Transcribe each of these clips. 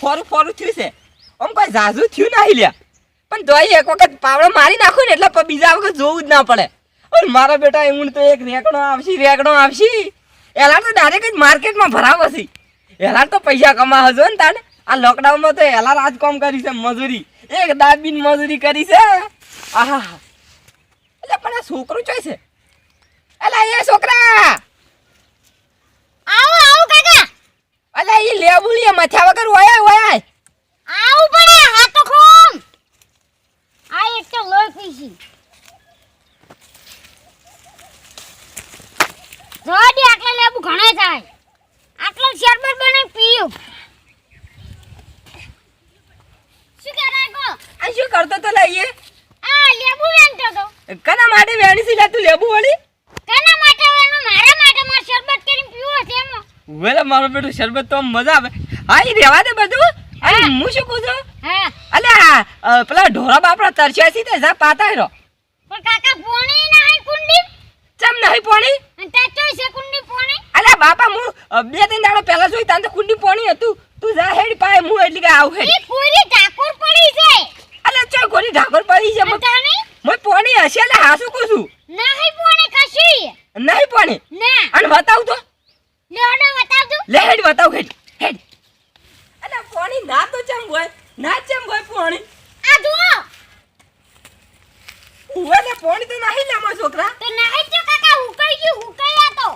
ફરું ફોરું થયું છે. આમ કોઈ ઝાઝું થયું નહીં લ્યા પણ તોય એક વખત પાવડો મારી નાખું ને એટલે બીજા વખત જોવું જ ના પડે. પણ મારા બેટા એમ તો એક રેકડો આવશે રેકડો આવશે. એલા તો ડાયરેક્ટ જ માર્કેટમાં ભરાવો છે. એલા તો પૈસા કમાવો છો ને તાને આ લોકડાઉનમાં તો એલા રાજ કામ કરી છે, મજૂરી. એક દાબીન મજૂરી કરી છે. આહા. એટલે પણ આ છોકરું ચોય છે? એલા, એ છોકરા! આવો. અલા એ લેબુલીએ મથ્યા વગર ઓયા ઓયા આવું પડે હા તો ખોમ. આ એક તો લોય પીસી જોડી આટલા લેબુ ઘણા થાય. આટલો શરબત બને પીયું. શું કરાય કો આ શું કરતો તો લઈએ આ લેબુ વેણતો તો. કના માટે વેણી સી લે તું લેબુ વળી કેના માટે વેણું મારા માટે માર શરબત કરીને પીવો છે એમાં વેલા મારો બેટો શરબત તો મજા આવે. હા એ રેવા દે બધું. અરે હું શું કહું છું? હા. અલે પેલા ઢોરા બાપડા તરસ્યા છે તે જા પાતા રહ્યો પણ કાકા પોણી ના હઈ કુંડી? ચમ નહીં પોણી? અને છે કુંડી પોણી? અલે બાપા હું બે ત્રણ દાડો પહેલા જોઈ તાન તો કુંડી પોણી હતું. તું જા હેડ પાય હું એટલી કે આવ હેડ ઈ પૂરી ઠાકોર પડી છે અલે ચો ગોરી ઢાકોર પડી છે અને તાણી মই પોણી હશે એટલે હાસું કહું છું નહીં પોણી કશી નહીં પોણી ના અને બતાવ તો લેડો બતાવ તું લે હેડ બતાવ હેડ હેડ અલે પોણી ના તો ચમ હોય ના ચમ હોય પોણી આ જુઓ ઉવે ને પોણી તો નહીં લે મારા છોકરા તો નહીં જો કાકા હુકાઈ ગયું હુકાઈ તો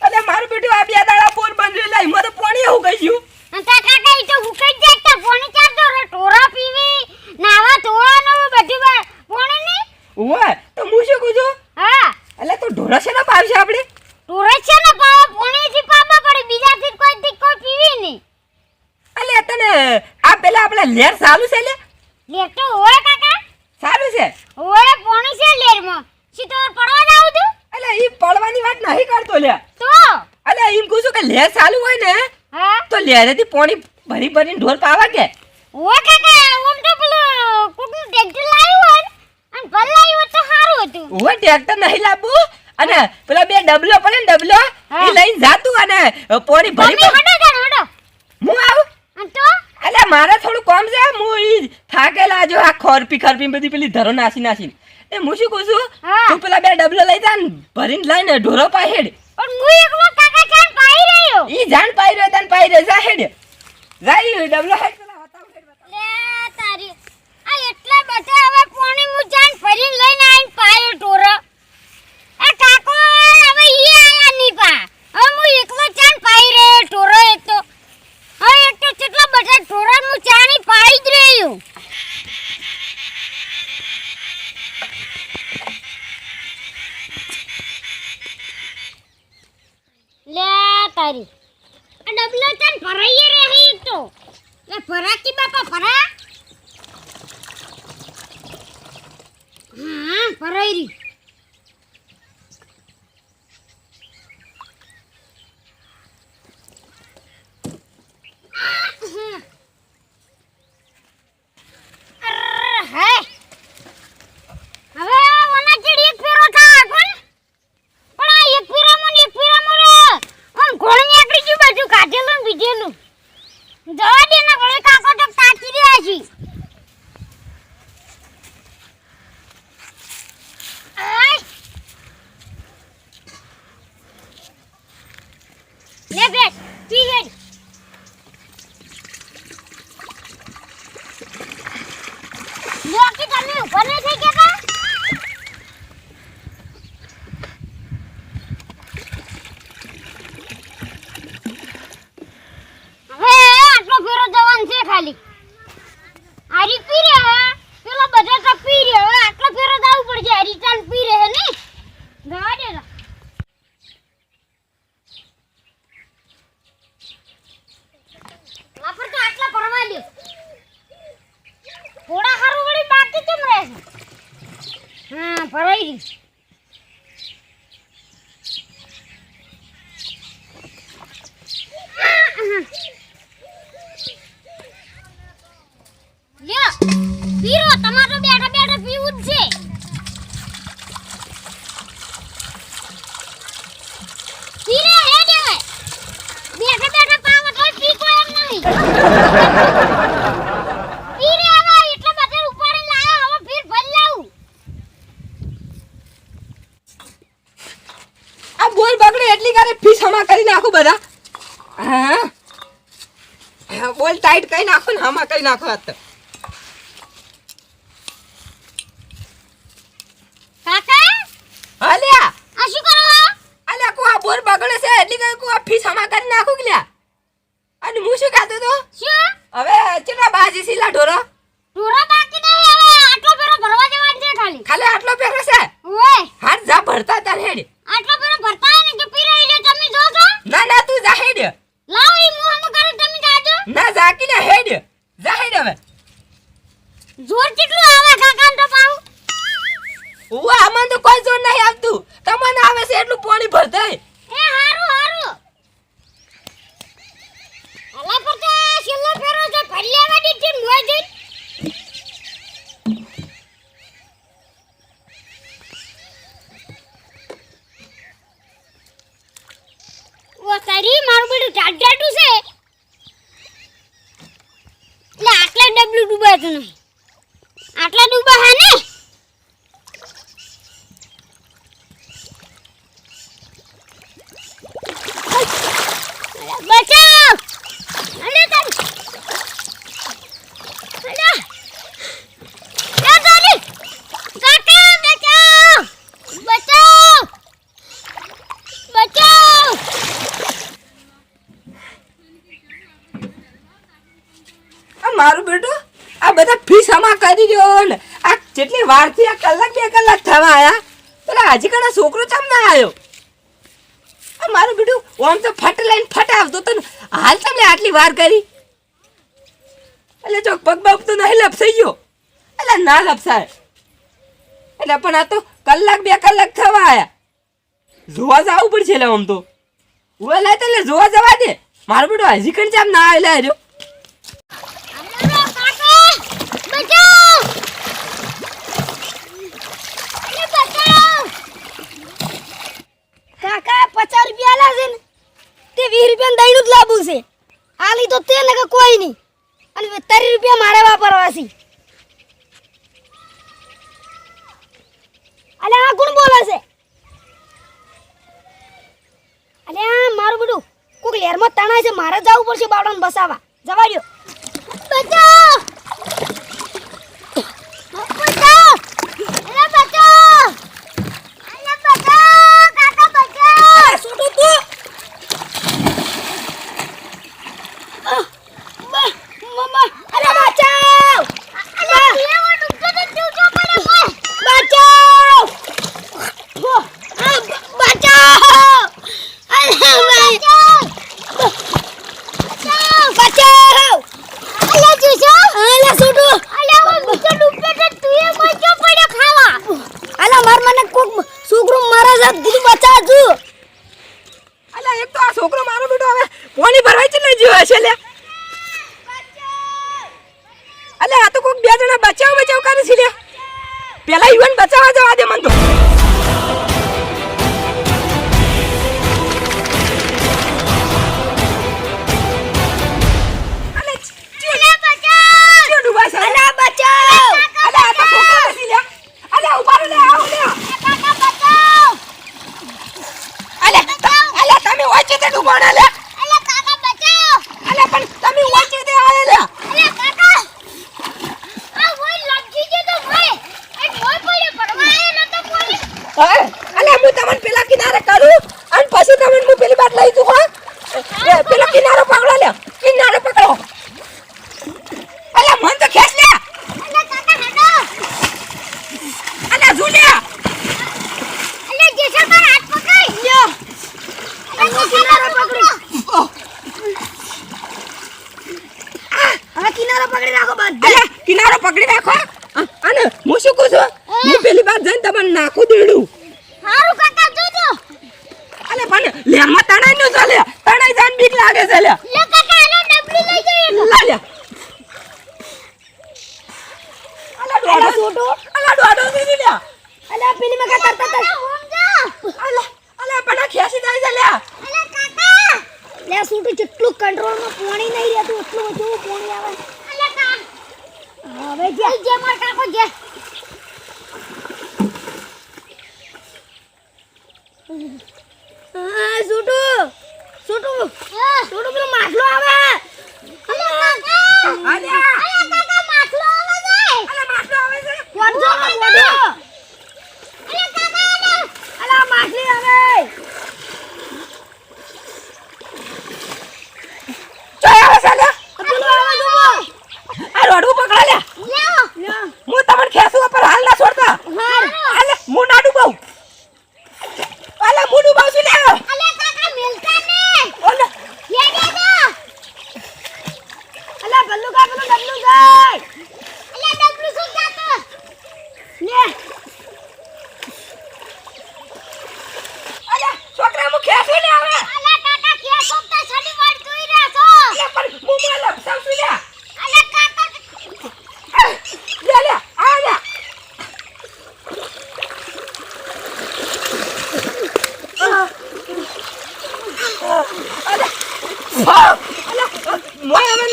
અલે મારું બેટું આ બે દાડા પોર બંધ લાઈ મને તો પોણી એવું કહી ગયું અને તા કાકા ઈ તો હુકાઈ જાય તો પોણી ચાર તો રે ટોરા પીવી નાવા ધોવાનું બધું બા- પોણી ની ઉવે તો હું શું કહું છું હા અલે તો ઢોરા છે ને પાવશે આપણે ટોરે છે ને પાવા પોણી થી પાવા પડે બીજાથી કોઈ થી કોઈ પીવી નહીં અલે તને આ પેલા આપણે લેર સાલું છે લે? લેટો હોય કાકા. સારું છે? હોય પોણી છે લેરમાં. સીધો પડવા ના આવતું? એટલે ઈ પડવાની વાત નહીં કરતો લે. તો? એટલે ઈમ કહું છું કે લેર ચાલુ હોય ને હા? તો લેરેથી પોણી ભરી ભરીને ઢોર પાવા કે? હોય કાકા ઓમ તો પેલો કોકનું ટ્રેક્ટર લાવ્યું હોય અને ભલ લાવ્યું તો સારું હતું. ઉવે ટ્રેક્ટર નહીં લાવવું અને પેલા બે ડબલો પડે ને ડબલો. એ લઈને જાતું અને પોણી ભરી હું આવું? તો અલે મારે થોડું કોમ છે. હું ઈ થાકેલા જો આ ખોરપી ખરપી બધી પેલી ધરો નાસી નાસી એ હું શું કહું છું. તું પેલા બે ડબલો લઈ જા ને ભરીને લઈને ઢોરો પાય હેડ. પણ હું એકલો કાકા ચાન પાઈ રહ્યો. ઈ જાણ પાઈ રહ્યો તને પાઈ રહ્યો. જા હેડ. જા ઈ ડબલો હેડ બતાવ. લે તારી આ એટલા બધા હવે પોણી હું જાન ફરીને લઈને આઈને પાયો ટોરો એ કાકો હવે ઈ આયા ની પા હવે હું એકલો ચાન પાઈ રહ્યો ટોરો એક તો હવે એક તો કેટલા બધા ટોરા હું ચાની પાઈ જ રહ્યો લે તારી. આ ડબલો તન ભરાઈ રહી તો. એ ભરાકી બાપા ભરા. હા ભરાઈ રહી અરર, હે. હવે ઓના ચડી એક ફેરો થાય કોણ પણ આ એક ફેરામાં ને એક ફેરામાં રે આમ ઘોડ નીકળી ગયું બધું કાઢેલું ને બીજેલું જવા દે ને ઘોડે કાકો તો તાકી રહ્યા છે આય. લે બેસ પી હેડ લે કે તમે ઉપર નહીં થઈ ગયા હવે આટલો ફેરો જવાન છે ખાલી આરી પી રે હે પેલો બધા તો પી રે હવે આટલો ફેરો જવું પડશે હરી ચાલ પી રે હે ને જવા દે લા. વાપર તો આટલા ભરવા દે થોડા હારું વળી બાકી કેમ રહે છે હા ભરાઈ ગઈ લ્યો પીરો તમારો બેઠા બેઠા પીવું જ છે. પીરે હે દેવે. બેઠા બેઠા પાવ તો પીકો એમ નહીં. બધા આ બોલ બગડે, એટલી કારે ફીસ હમા કરી નાખું બધા. હા. બોલ, ટાઈટ કરી નાખો ને હમા કઈ નાખો કાકા હાલ્યા આ શું કરો અલ્યા કો આ બોલ બગડે છે એટલી કારે કો આ ફીસ હમા કરી નાખું કે લ્યા અને હું શું કહેતો તો શું હવે ચેટલા સીલા ઢોરો? ઢોરો બાકી નહીં હવે આટલો પેરો ભરવા જવાનું છે ખાલી. ખાલી આટલો પેરો છે? ઓય. હાથ જા ભરતા તાર હેડ. આટલો પેરો ભરતા ને કે પી રહી છે તમે જો છો ના ના તું જા હેડ. લાવ ઈ મોહમ કરે તમે જાજો. ના જા કે હેડ. જા હેડ હવે. જોર કેટલું આવે કાકા તો પાઉ. ઓ આમાં તો કોઈ જોર નહીં આવતું. તમને આવે છે એટલું પાણી ભરતાય એ હારું હારું. અલા પર છેલ્લો ફેરો છે ભલ્યાવાડી દીધી મોય ઓ તારી મારું બધું ટાટાટું છે. એટલે આટલા ડબલું ડૂબાતું નહીં. આટલા ડૂબા હા ને બચાવ અલે તન અલે યા તારી કાકા બચાવ બચાવ બચાવ આ મારું બેટું આ બધા ફીસ હમા કરી દો ને. આ જેટલી વારથી આ કલાક બે કલાક થવા આયા? પેલા હજી કણા છોકરો ચમ ના આવ્યો આ મારું બીડું ઓમ તો ફટ લઈને ફટ આવતો તો હાલ તમને આટલી વાર કરી? એટલે જો પગ બગ તો નહીં લપસાઈ ગયો. એટલે ના લપસાય. એટલે પણ આ તો કલાક બે કલાક થવા આયા. જોવા જવું પડશે એટલે આમ તો. તો એટલે જોવા જવા દે. મારું બેટું હજી કણ ચમ ના આવેલા રહ્યો અમરો કાકા બચાવ અલે બચાવ કાકા પચાસ રૂપિયા આલા છે ને, તે વીસ રૂપિયા દઈનું જ લાવવું છે. આલી તો તે ને કોઈ નહીં. અને ત્રીસ રૂપિયા મારે વાપરવા છે. અલે આ કોણ બોલે છે? અલે આ મારું બધું કોક લેરમાં તણાય છે, મારે જવું પડશે બાવડાને બસાવા જવા દ્યો બચાવ બચાવ અલે બચાવ અલે બચાવ કાકા બચાવ છોટો તું આહ, બા, મમ્મા અરે બચાવ અલે કેવો ડૂબતો તો ડૂબતો પડે મોય બચાવ હો, આ બ- બચાવ અરે ભાઈ બચાવ અલે જુજો અલે છોટુ અલે ઓ બીજો ડૂબતો તો તું એ મજો પડ્યો ખાવા અલા માર મને કોક છોકરું મારા જાત દીધું બચાવજો અલ્યા એક તો આ છોકરો મારો બેટો હવે પાણી ભરવાય છે ને જીવે છે લે અલ્યા આ તો કોક બે જણા બચાવ બચાવ કરે છે લે પેલા યુવાન બચાવવા જવા દે મન તો. અલે અલે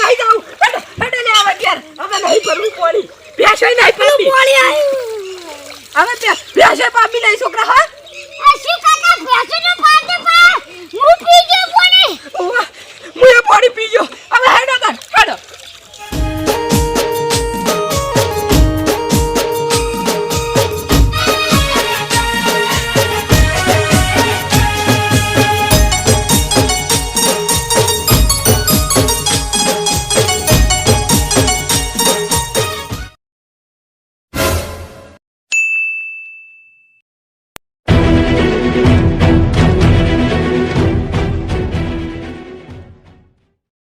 નહીં જાઉં. હવે નહીં ભરવું પાણી. ભેંસ નહીં ભરવું. પાણી આવ્યું હવે પ્યાસે પામી લઈ છોકરા હા? શું કાકા પ્યાસે નો પાડ દે પા? હું પી ગયો પાણી હું એ પાણી પી ગયો. હવે